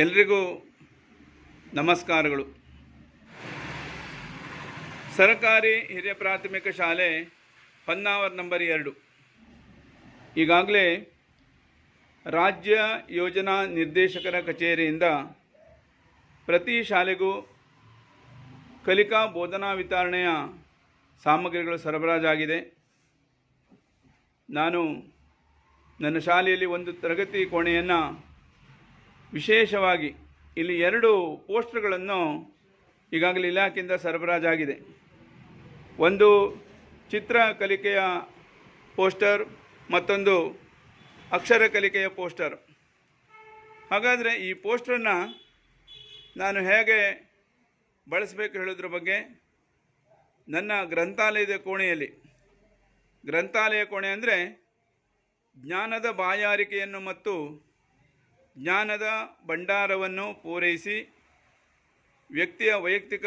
ಎಲ್ರಿಗೂ ನಮಸ್ಕಾರಗಳು. ಸರಕಾರಿ ಹಿರಿಯ ಪ್ರಾಥಮಿಕ ಶಾಲೆ ಹೊನ್ನಾವರ್ ನಂಬರ್ ಎರಡು. ಈಗಾಗಲೇ ರಾಜ್ಯ ಯೋಜನಾ ನಿರ್ದೇಶಕರ ಕಚೇರಿಯಿಂದ ಪ್ರತಿ ಶಾಲೆಗೂ ಕಲಿಕಾ ಬೋಧನಾ ವಿತರಣೆಯ ಸಾಮಗ್ರಿಗಳು ಸರಬರಾಜಾಗಿದೆ. ನಾನು ನನ್ನ ಶಾಲೆಯಲ್ಲಿ ಒಂದು ತರಗತಿ ಕೋಣೆಯನ್ನು ವಿಶೇಷವಾಗಿ ಇಲ್ಲಿ ಎರಡು ಪೋಸ್ಟರ್ಗಳನ್ನು ಈಗಾಗಲೇ ಇಲಾಖೆಯಿಂದ ಸರಬರಾಜಾಗಿದೆ. ಒಂದು ಚಿತ್ರ ಕಲಿಕೆಯ ಪೋಸ್ಟರ್, ಮತ್ತೊಂದು ಅಕ್ಷರ ಕಲಿಕೆಯ ಪೋಸ್ಟರ್. ಹಾಗಾದರೆ ಈ ಪೋಸ್ಟರನ್ನು ನಾನು ಹೇಗೆ ಬಳಸಬೇಕು ಹೇಳೋದ್ರ ಬಗ್ಗೆ ನನ್ನ ಗ್ರಂಥಾಲಯದ ಕೋಣೆಯಲ್ಲಿ. ಗ್ರಂಥಾಲಯ ಕೋಣೆ ಅಂದರೆ ಜ್ಞಾನದ ಬಾಯಾರಿಕೆಯನ್ನು ಮತ್ತು ಜ್ಞಾನದ ಭಂಡಾರವನ್ನು ಪೂರೈಸಿ ವ್ಯಕ್ತಿಯ ವೈಯಕ್ತಿಕ,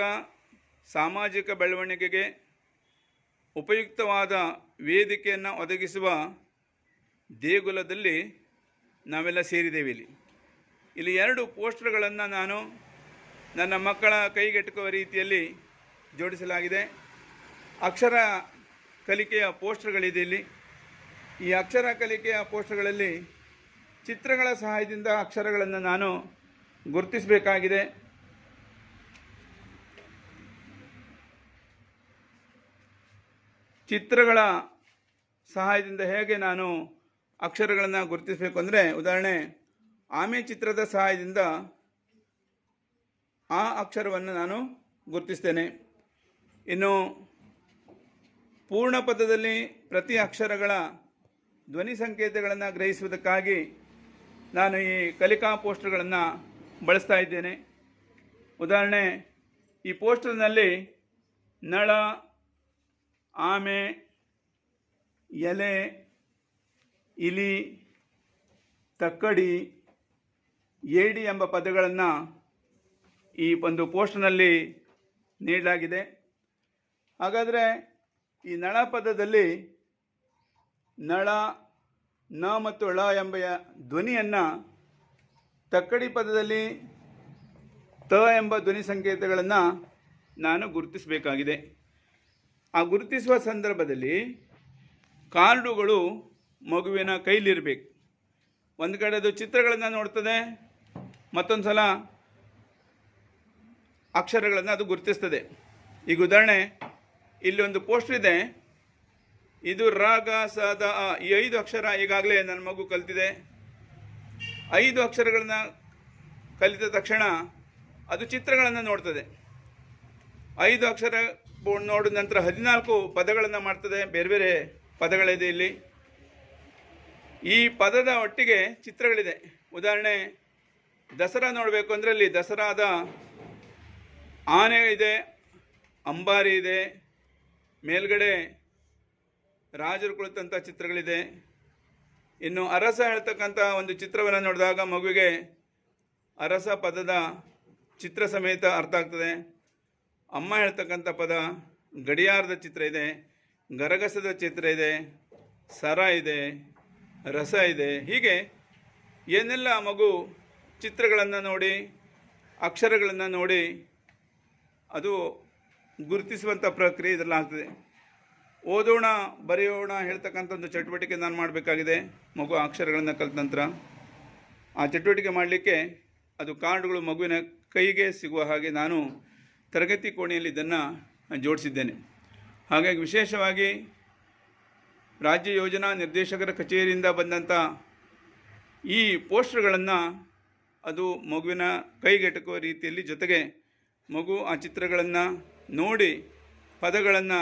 ಸಾಮಾಜಿಕ ಬೆಳವಣಿಗೆಗೆ ಉಪಯುಕ್ತವಾದ ವೇದಿಕೆಯನ್ನು ಒದಗಿಸುವ ದೇಗುಲದಲ್ಲಿ ನಾವೆಲ್ಲ ಸೇರಿದ್ದೇವೆ ಇಲ್ಲಿ. ಇಲ್ಲಿ ಎರಡು ಪೋಸ್ಟರ್ಗಳನ್ನು ನಾನು ನನ್ನ ಮಕ್ಕಳ ಕೈಗೆಟುಕುವ ರೀತಿಯಲ್ಲಿ ಜೋಡಿಸಲಾಗಿದೆ. ಅಕ್ಷರ ಕಲಿಕೆಯ ಪೋಸ್ಟರ್ಗಳಿದೆ ಇಲ್ಲಿ. ಈ ಅಕ್ಷರ ಕಲಿಕೆಯ ಪೋಸ್ಟರ್ಗಳಲ್ಲಿ ಚಿತ್ರಗಳ ಸಹಾಯದಿಂದ ಅಕ್ಷರಗಳನ್ನು ನಾನು ಗುರುತಿಸಬೇಕಾಗಿದೆ. ಚಿತ್ರಗಳ ಸಹಾಯದಿಂದ ಹೇಗೆ ನಾನು ಅಕ್ಷರಗಳನ್ನು ಗುರುತಿಸಬೇಕು ಅಂದರೆ, ಉದಾಹರಣೆ, ಆಮೆ ಚಿತ್ರದ ಸಹಾಯದಿಂದ ಆ ಅಕ್ಷರವನ್ನು ನಾನು ಗುರುತಿಸ್ತೇನೆ. ಇನ್ನು ಪೂರ್ಣ ಪದದಲ್ಲಿ ಪ್ರತಿ ಅಕ್ಷರಗಳ ಧ್ವನಿ ಸಂಕೇತಗಳನ್ನು ಗ್ರಹಿಸುವುದಕ್ಕಾಗಿ ನಾನು ಈ ಕಲಿಕಾ ಪೋಸ್ಟರ್ಗಳನ್ನು ಬಳಸ್ತಾ ಇದ್ದೇನೆ. ಉದಾಹರಣೆ, ಈ ಪೋಸ್ಟರ್ನಲ್ಲಿ ನಳ, ಆಮೆ, ಎಲೆ, ಇಲಿ, ತಕ್ಕಡಿ ಏಡಿ ಎಂಬ ಪದಗಳನ್ನು ಈ ಒಂದು ಪೋಸ್ಟ್ನಲ್ಲಿ ನೀಡಲಾಗಿದೆ. ಹಾಗಾದರೆ ಈ ನಳ ಪದದಲ್ಲಿ ನಳ ನ ಮತ್ತು ಳ ಎಂಬ ಧ್ವನಿಯನ್ನು ತಕ್ಕಡಿ ಪದದಲ್ಲಿ ತ ಎಂಬ ಧ್ವನಿ ಸಂಕೇತಗಳನ್ನು ನಾನು ಗುರುತಿಸಬೇಕಾಗಿದೆ. ಆ ಗುರುತಿಸುವ ಸಂದರ್ಭದಲ್ಲಿ ಕಾರ್ಡುಗಳು ಮಗುವಿನ ಕೈಲಿರಬೇಕು. ಒಂದು ಕಡೆ ಅದು ಚಿತ್ರಗಳನ್ನು ನೋಡ್ತದೆ ಮತ್ತೊಂದು ಸಲ ಅಕ್ಷರಗಳನ್ನು ಅದು ಗುರುತಿಸ್ತದೆ. ಈಗ ಉದಾಹರಣೆ, ಇಲ್ಲಿ ಒಂದು ಪೋಸ್ಟರ್ ಇದೆ. ಇದು ರಾಗ ಗ ಸ ದ ಅ ಈ ಐದು ಅಕ್ಷರ ಈಗಾಗಲೇ ನನ್ನ ಮಗು ಕಲಿತಿದೆ. ಐದು ಅಕ್ಷರಗಳನ್ನು ಕಲಿತ ತಕ್ಷಣ ಅದು ಚಿತ್ರಗಳನ್ನು ನೋಡ್ತದೆ. ಐದು ಅಕ್ಷರ ನೋಡಿದ ನಂತರ ಹದಿನಾಲ್ಕು ಪದಗಳನ್ನು ಮಾಡ್ತದೆ. ಬೇರೆ ಬೇರೆ ಪದಗಳಿದೆ ಇಲ್ಲಿ. ಈ ಪದದ ಒಟ್ಟಿಗೆ ಚಿತ್ರಗಳಿದೆ. ಉದಾಹರಣೆ, ದಸರಾ ನೋಡಬೇಕು ಅಂದರೆ ಅಲ್ಲಿ ದಸರಾದ ಆನೆ ಇದೆ, ಅಂಬಾರಿ ಇದೆ, ಮೇಲ್ಗಡೆ ರಾಜರು ಕುಳಿತಂಥ ಚಿತ್ರಗಳಿದೆ. ಇನ್ನು ಅರಸ ಹೇಳ್ತಕ್ಕಂಥ ಒಂದು ಚಿತ್ರವನ್ನು ನೋಡಿದಾಗ ಮಗುವಿಗೆ ಅರಸ ಪದದ ಚಿತ್ರ ಸಮೇತ ಅರ್ಥ ಆಗ್ತದೆ. ಅಮ್ಮ ಹೇಳ್ತಕ್ಕಂಥ ಪದ ಗಡಿಯಾರದ ಚಿತ್ರ ಇದೆ, ಗರಗಸದ ಚಿತ್ರ ಇದೆ, ಸರ ಇದೆ, ರಸ ಇದೆ. ಹೀಗೆ ಏನೆಲ್ಲ ಮಗು ಚಿತ್ರಗಳನ್ನು ನೋಡಿ, ಅಕ್ಷರಗಳನ್ನು ನೋಡಿ ಅದು ಗುರುತಿಸುವಂಥ ಪ್ರಕ್ರಿಯೆ ಇದರಲ್ಲಿ ಆಗ್ತದೆ ಓದೋಣ, ಬರೆಯೋಣ ಹೇಳ್ತಕ್ಕಂಥ ಒಂದು ಚಟುವಟಿಕೆ ನಾನು ಮಾಡಬೇಕಾಗಿದೆ. ಮಗು ಅಕ್ಷರಗಳನ್ನು ಕಲಿತ ನಂತರ. ಆ ಚಟುವಟಿಕೆ ಮಾಡಲಿಕ್ಕೆ ಅದು ಕಾರ್ಡ್ಗಳು ಮಗುವಿನ ಕೈಗೆ ಸಿಗುವ ಹಾಗೆ ನಾನು ತರಗತಿ ಕೋಣೆಯಲ್ಲಿ ಇದನ್ನು ಜೋಡಿಸಿದ್ದೇನೆ. ಹಾಗಾಗಿ ವಿಶೇಷವಾಗಿ ರಾಜ್ಯ ಯೋಜನಾ ನಿರ್ದೇಶಕರ ಕಚೇರಿಯಿಂದ ಬಂದಂಥ ಈ ಪೋಸ್ಟರ್ಗಳನ್ನು ಅದು ಮಗುವಿನ ಕೈಗೆಟಕುವ ರೀತಿಯಲ್ಲಿ ಜೊತೆಗೆ ಮಗು ಆ ಚಿತ್ರಗಳನ್ನು ನೋಡಿ ಪದಗಳನ್ನು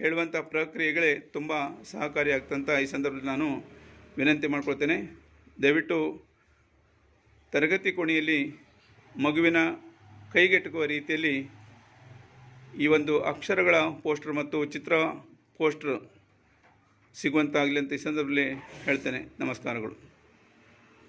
ಹೇಳುವಂಥ ಪ್ರಕ್ರಿಯೆಗಳೇ ತುಂಬ ಸಹಕಾರಿಯಾಗ್ತಂತ ಈ ಸಂದರ್ಭದಲ್ಲಿ ನಾನು ವಿನಂತಿ ಮಾಡ್ಕೊಳ್ತೇನೆ. ದಯವಿಟ್ಟು ತರಗತಿ ಕೋಣೆಯಲ್ಲಿ ಮಗುವಿನ ಕೈಗೆಟುಕುವ ರೀತಿಯಲ್ಲಿ ಈ ಒಂದು ಅಕ್ಷರಗಳ ಪೋಸ್ಟರ್ ಮತ್ತು ಚಿತ್ರ ಪೋಸ್ಟರ್ ಸಿಗುವಂತಾಗಲಿ ಅಂತ ಈ ಸಂದರ್ಭದಲ್ಲಿ ಹೇಳ್ತೇನೆ. ನಮಸ್ಕಾರಗಳು.